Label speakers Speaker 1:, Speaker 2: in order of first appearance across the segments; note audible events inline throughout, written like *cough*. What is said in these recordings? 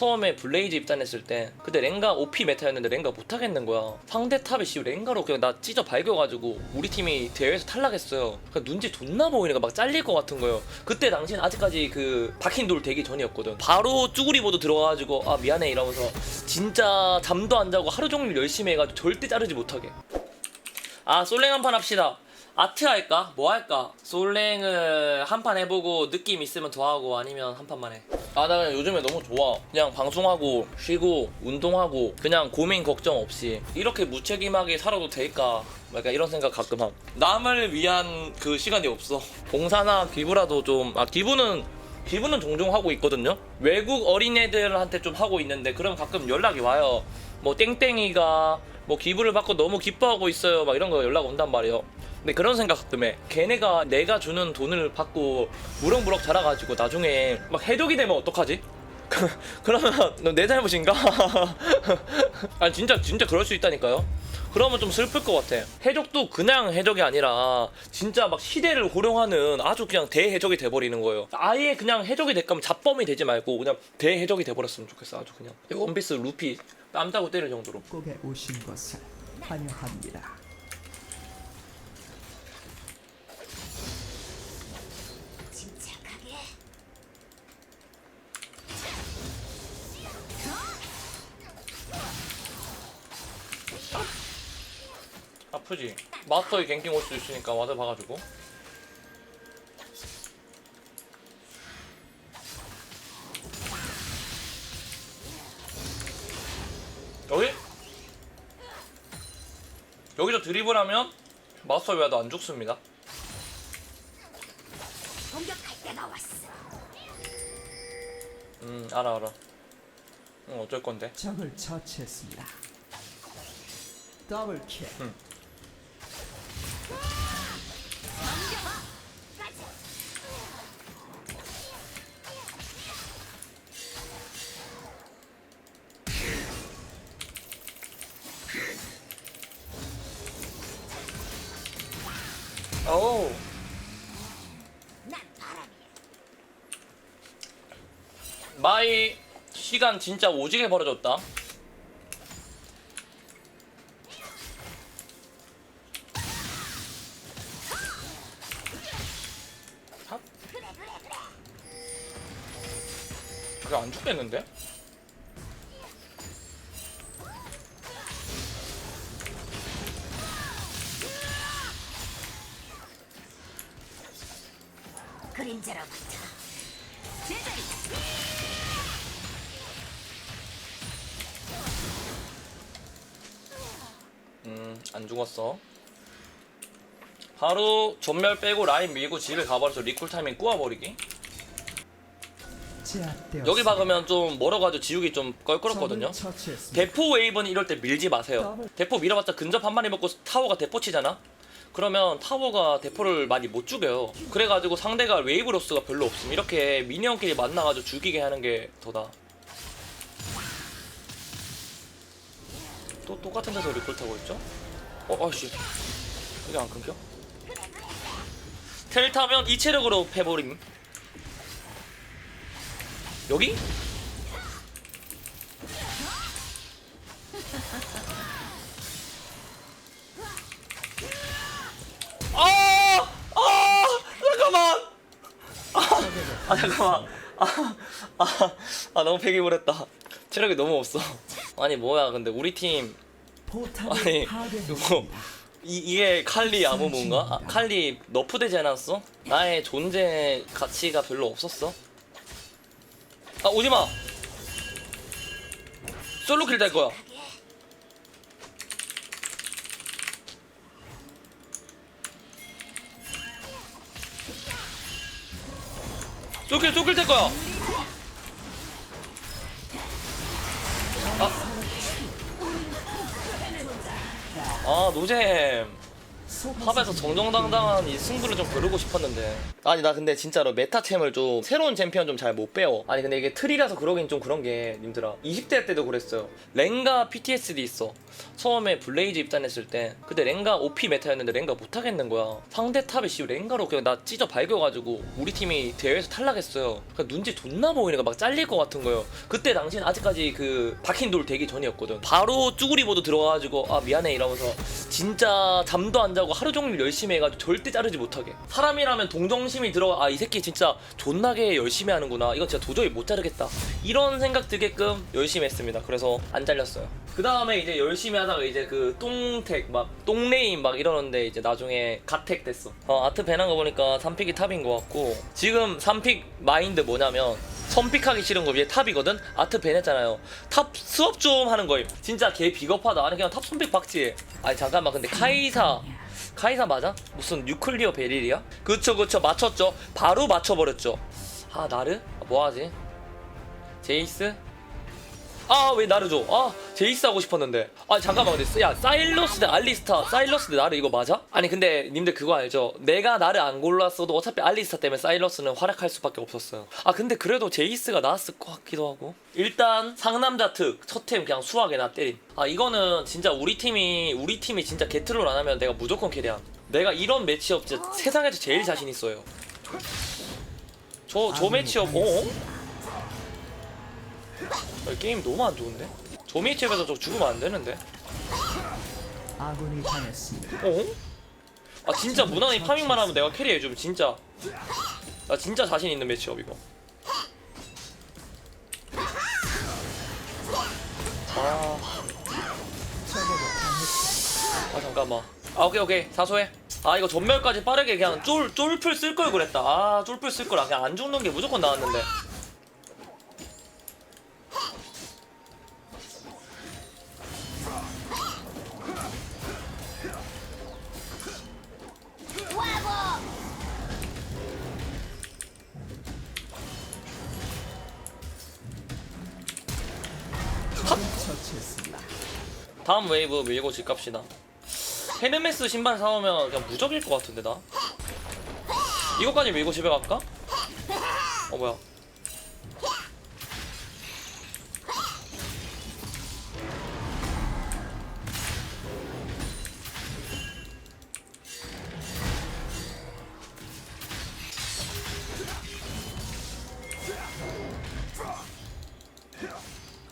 Speaker 1: 처음에 블레이즈 입단했을 때 그때 랭가 OP 메타였는데 랭가 못하겠는 거야. 상대 탑에 씨 랭가로 그냥 나 찢어 발겨가지고 우리 팀이 대회에서 탈락했어요. 그러니까 눈치 존나 보이니까 막 잘릴 것 같은 거예요. 그때 당시엔 아직까지 그 박힌 돌 되기 전이었거든. 바로 쭈구리 모드 들어가가지고 아 미안해 이러면서 진짜 잠도 안 자고 하루 종일 열심히 해가지고 절대 자르지 못하게. 아 솔랭 한 판 합시다 아트 할까? 뭐 할까? 솔랭을 한판 해보고 느낌 있으면 더 하고 아니면 한 판만 해. 아, 나 그냥 요즘에 너무 좋아. 그냥 방송하고, 쉬고, 운동하고, 그냥 고민 걱정 없이. 이렇게 무책임하게 살아도 될까? 약간 이런 생각 가끔 함. 남을 위한 그 시간이 없어. 봉사나 기부라도 좀, 아, 기부는, 기부는 종종 하고 있거든요? 외국 어린애들한테 좀 하고 있는데, 그럼 가끔 연락이 와요. 뭐, 땡땡이가 뭐 기부를 받고 너무 기뻐하고 있어요. 막 이런 거 연락 온단 말이에요. 근데 그런 생각 해. 걔네가 내가 주는 돈을 받고 무럭무럭 자라가지고 나중에 막 해독이 되면 어떡하지? *laughs* 그러면 너내 잘못인가? *laughs* 아니 진짜 진짜 그럴 수 있다니까요. 그러면 좀 슬플 것 같아. 해적도 그냥 해적이 아니라 진짜 막 시대를 호령하는 아주 그냥 대해적이 돼버리는 거예요. 아예 그냥 해적이 될 거면 잡범이 되지 말고 그냥 대해적이 돼버렸으면 좋겠어. 아주 그냥 원피스 루피 뺨 따고 때릴 정도로.
Speaker 2: 꼭에 오신 것을 환영합니다.
Speaker 1: 아프지? 마스터에 갱킹 올 수도 있으니까 와드 봐가지고 여기서 드리블하면 마스터 와도 안 죽습니다.
Speaker 3: 공격할 때가 왔어.
Speaker 1: 음 알아 알아. 응 어쩔 건데.
Speaker 2: 적을 처치했습니다. 더블 킬.
Speaker 3: 바람 이야
Speaker 1: 마이 시간 진짜 오지게 벌어졌다. 탑? 그게 안 죽겠는데? 죽었어. 바로 전멸 빼고 라인 밀고 집에 가버려서 리콜 타이밍.
Speaker 2: 제압되었습니다.
Speaker 1: 여기 박으면 좀 멀어가지고 지우기 좀 껄끄럽거든요. 대포 웨이브는 이럴 때 밀지 마세요. 대포 밀어봤자 근접 한 마리 먹고 타워가 대포 치잖아? 그러면 타워가 대포를 많이 못 죽여요. 그래가지고 상대가 웨이브 로스가 별로 없음. 이렇게 미니언끼리 만나가지고 죽이게 하는 게 더다. 또 똑같은 데서 리콜 타고 있죠? 어, 아씨. 이게 안 끊겨? 텔 타면 이 체력으로 패버림. 여기? 아! 아! 잠깐만! 아, 아 잠깐만. 아, 아, 아 너무 패기불했다. 체력이 너무 없어. 아니 뭐야 근데 우리 팀 아니 이거
Speaker 2: 파괴했습니다.
Speaker 1: 이, 이게 칼리 아무무인가? 아, 칼리 너프되지 않았어? 나의 존재 가치가 별로 없었어? 아 오지마! 솔로킬 될 거야 솔킬 솔킬 될 거야 아, 아 노잼. 팝에서 정정당당한 이 승부를 좀 겨루고 싶었는데 아니 나 근데 진짜로 메타챔을 좀 새로운 챔피언 좀 잘 못 배워 아니 근데 이게 틀이라서 그러긴 좀 그런 게 님들아. 20대 때도 그랬어요. 랭가 PTSD 있어. 처음에 블레이즈 입단했을 때 그때 랭가 OP 메타였는데 랭가 못하겠는 거야. 상대 탑에 씨 랭가로 그냥 나 찢어 발겨가지고 우리 팀이 대회에서 탈락했어요. 그러니까 눈치 존나 보이는 거막 잘릴 것 같은 거예요. 그때 당시는 아직까지 그 박힌 돌 되기 전이었거든. 바로 쭈구리 모드 들어가가지고 아 미안해 이러면서 진짜 잠도 안 자고 하루 종일 열심히 해가지고 절대 자르지 못하게. 사람이라면 동정 심이 들어가 아이 새끼 진짜 존나게 열심히 하는구나 이거 진짜 도저히 못 자르겠다 이런 생각 들게끔 열심히 했습니다 그래서 안 잘렸어요 그 다음에 이제 열심히 하다가 이제 그 똥택 막 똥레인 막 이러는데 이제 나중에 가택 됐어 어, 아트 배난 거 보니까 3픽이 탑인 것 같고 지금 3픽 마인드 뭐냐면 선픽하기 싫은 거 위에 탑이거든? 아트 밴했잖아요. 탑 수업 좀 하는 거임. 진짜 개 비겁하다. 아니 그냥 탑 선픽 박지. 아니 잠깐만 근데 카이사 카이사 맞아? 무슨 뉴클리어 베릴이야? 그쵸 그쵸 맞췄죠. 바로 맞춰버렸죠. 아 나르? 뭐하지? 제이스? 아 왜 나르 줘? 아 제이스 하고 싶었는데 아 잠깐만 근데 야 사일러스 대 알리스타 사일러스 대 나르 이거 맞아? 아니 근데 님들 그거 알죠? 내가 나를 안 골랐어도 어차피 알리스타 때문에 사일러스는 활약할 수밖에 없었어요 아 근데 그래도 제이스가 나았을 것 같기도 하고 일단 상남자 특 첫 템 그냥 수학에 나 때림 아 이거는 진짜 우리 팀이 우리 팀이 진짜 게틀롤 안 하면 내가 무조건 캐리함 내가 이런 매치업 진짜 세상에서 제일 자신 있어요 저저 매치업 어? 아, 게임 너무 안 좋은데? 조미칩에서 저 죽으면 안 되는데?
Speaker 2: 아군이 당했습니다.
Speaker 1: 어? 아 진짜 무난히 파밍만 하면 내가 캐리해주면 진짜 나 진짜 자신 있는 매치업 이거 아. 아 잠깐만 아 오케이 오케이 사소해 아 이거 전멸까지 빠르게 그냥 쫄 쫄풀 쓸 걸 그랬다 아 쫄풀 쓸 거라 그냥 안 죽는 게 무조건 나왔는데
Speaker 2: 적을 처치했습니다.
Speaker 1: 다음 웨이브 밀고 집 갑시다. 헤르메스 신발 사오면 그냥 무적일 것 같은데 나. 이거까지 밀고 집에 갈까? 어 뭐야?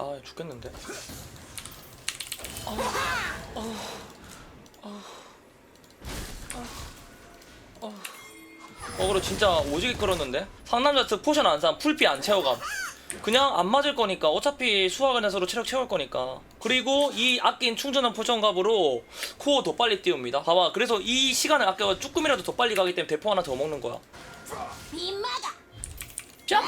Speaker 1: 아 죽겠는데. 어그로 진짜 오지게 끌었는데? 상남자 특 포션 안산 풀피 안 채워감. 그냥 안 맞을 거니까 어차피 수학은에서로 체력 채울 거니까. 그리고 이 아낀 충전한 포션 값으로 코어 더 빨리 띄웁니다. 봐봐 그래서 이 시간을 아껴서 조금이라도 더 빨리 가기 때문에 대포 하나 더 먹는 거야.
Speaker 3: 빗마다.
Speaker 1: 짭!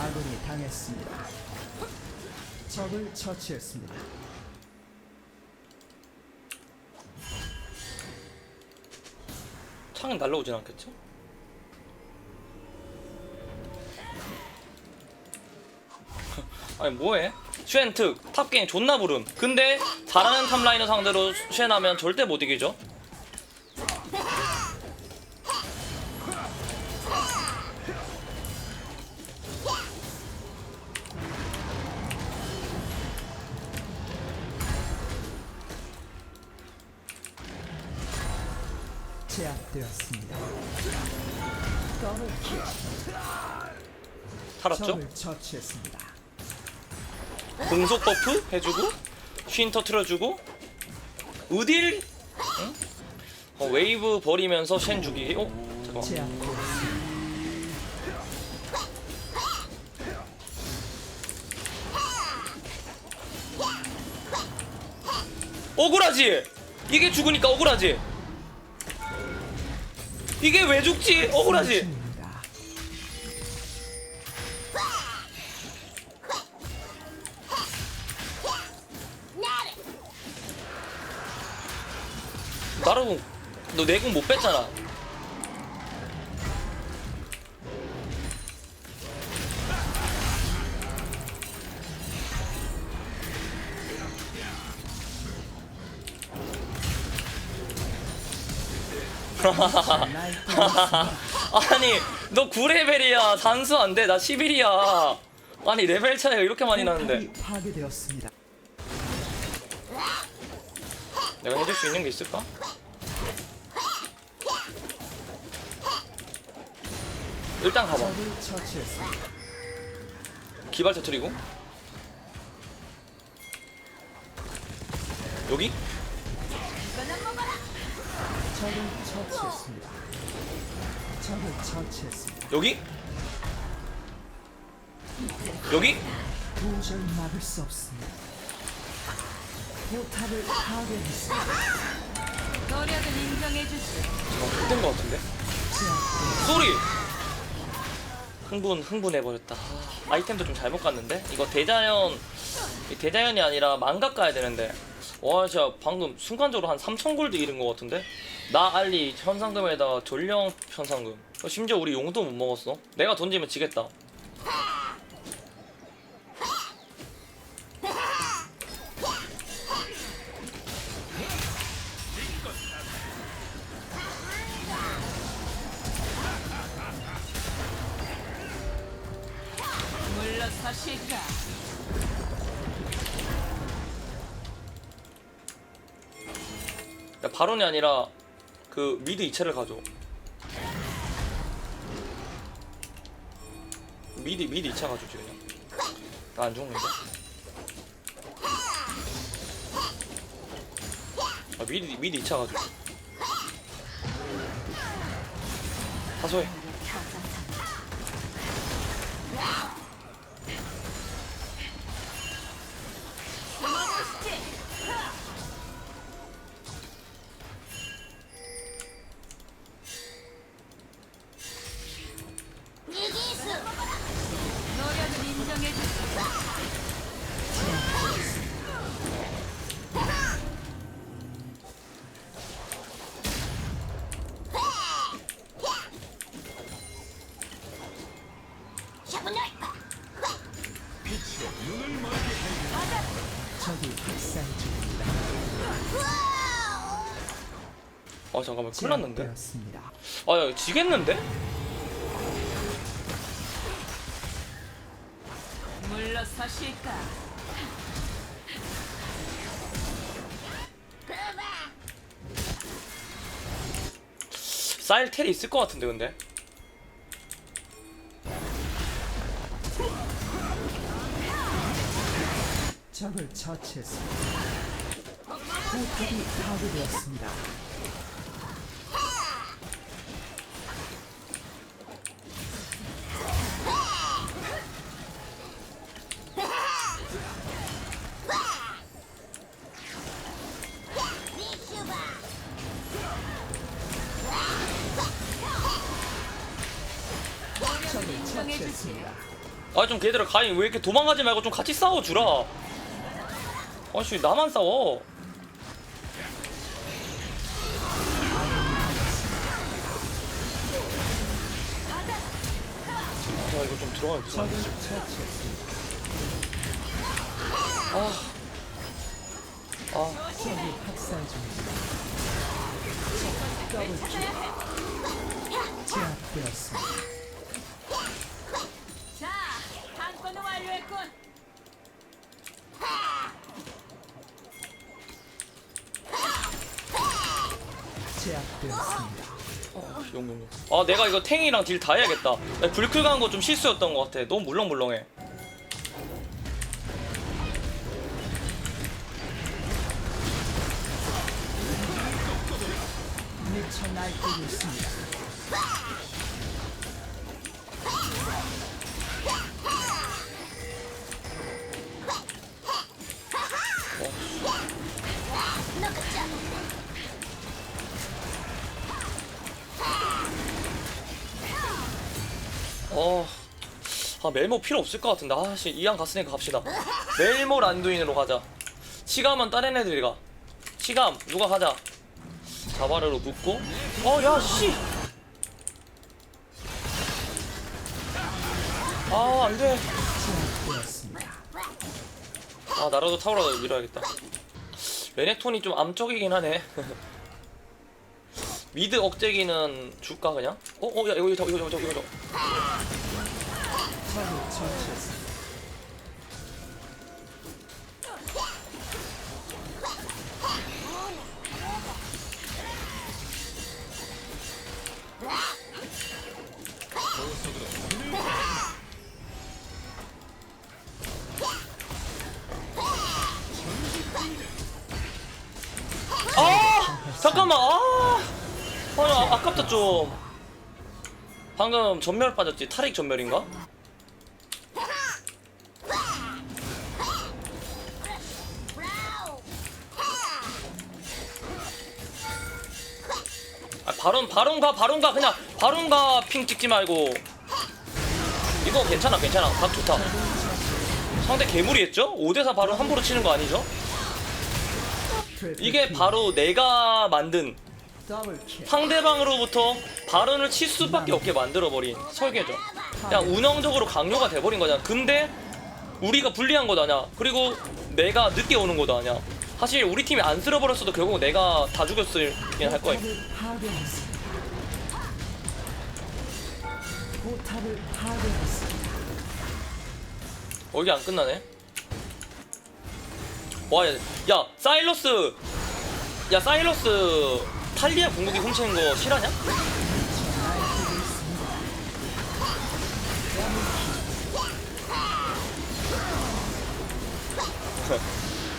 Speaker 2: 아군이 당했습니다. 적을 처치했습니다.
Speaker 1: 창은 날라오진 않겠죠? *laughs* 아니 뭐해? 슈엔특 탑게임 존나 부름 근데 잘하는 탑라이너 상대로 슈엔하면 절대 못 이기죠
Speaker 2: 적을 처치했습니다.
Speaker 1: 공속 버프 해주고 쉰 터트려주고 우딜 응? 어, 웨이브 버리면서 쉔 죽이기 어? 잠깐만
Speaker 2: 제압되었습니다.
Speaker 1: 억울하지? 이게 죽으니까 억울하지? 이게 왜 죽지? 억울하지? 바로 너 내공 못 뺐잖아. *laughs* 아니 너 9레벨이야. 단수 안돼. 나 11이야. 아니 레벨 차이가 이렇게 많이 나는데.
Speaker 2: 파괴되었습니다.
Speaker 1: 내가 해줄 수 있는 게 있을까? 일단 가봐. 기발 터트리고 여기? 여기? 여기?
Speaker 2: 도저히 막을 수 없습니다. 포탑을 파괴했습니다.
Speaker 4: 노력을 인정해주지.
Speaker 1: 잠깐 된거 같은데? 소리! 흥분 흥분해버렸다. 아, 아이템도 좀 잘못 갔는데? 이거 대자연 이 대자연이 아니라 망각 가야 되는데. 와 진짜 방금 순간적으로 한 3,000골드 잃은 거 같은데? 나 알리 현상금에다가 전령 현상금. 어, 심지어 우리 용도 못 먹었어. 내가 던지면 지겠다 야, 바론이 아니라 그 미드 2채를 가져. 미드 미드 2차 가져지 그냥. 나 안 죽는데? 아 미드 미드 2차 가져 사소해 아 잠깐만 큰일 났는데
Speaker 2: 제압되었습니다.
Speaker 1: 아 야 지겠는데?
Speaker 4: 물러서실까?
Speaker 1: 쌀 텔이 있을 것 같은데 근데
Speaker 2: 적을 처치했습니다. 포탑이 파괴되었습니다.
Speaker 1: 아 좀 걔들아 가인 왜 이렇게 도망가지 말고 좀 같이 싸워주라 아씨 나만 싸워 아 이거 좀
Speaker 2: 처치했습니다.
Speaker 1: 아
Speaker 2: 킬. 제압되었습니다.
Speaker 1: 용용용 아 내가 이거 탱이랑 딜 다 해야겠다. 야, 불클 가는 거좀 실수였던 것 같아. 너무 물렁물렁해.
Speaker 2: 미쳐 날뛰고 있습니다.
Speaker 1: 아 멜모 필요 없을 것 같은데 아씨 이왕 갔으니까 갑시다 멜모 란두인으로 가자 치감은 다른 애들이 가 치감 누가 가자 자바르로 묶고 어야씨 아 안돼. 아 나라도 타오라도 밀어야겠다 레넥톤이 좀 암적이긴 하네 *laughs* 미드 억제기는 줄까 그냥? 어? 어? 야 이거 이거 이거 이거 이거 이거. 아 잠깐만 아 아, 아깝다 좀 방금 전멸 빠졌지 타릭 전멸인가? 바론 바론 가 바론 가 그냥 바론 가 핑 찍지 말고 이거 괜찮아 괜찮아 각 좋다 상대 괴물이 했죠? 5대4 바론 함부로 치는 거 아니죠? 이게
Speaker 2: 킬.
Speaker 1: 바로 내가 만든. 상대방으로부터 발언을 칠 수밖에 없게 만들어버린 설계죠. 그냥 운영적으로 강요가 돼버린 거잖아. 근데 우리가 불리한 것도 아니야. 그리고 내가 늦게 오는 것도 아니야. 사실 우리 팀이 안 쓸어버렸어도 결국 내가 다 죽였을 할 거야.
Speaker 2: 포탑을 파괴했습니다.
Speaker 1: 어, 이게 안 끝나네. 와, 야, 야, 사일러스. 야, 사일러스. 탈리아 궁극기 훔치는 거 실화냐? *laughs*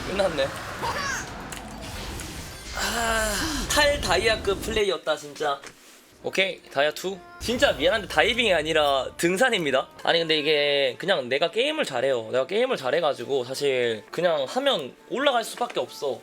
Speaker 1: 끝났네. 아, 탈 다이아급 플레이였다 진짜. 오케이 다이아 2 진짜 미안한데 다이빙이 아니라 등산입니다. 아니 근데 이게 그냥 내가 게임을 잘해요. 내가 게임을 잘해가지고 사실 그냥 하면 올라갈 수밖에 없어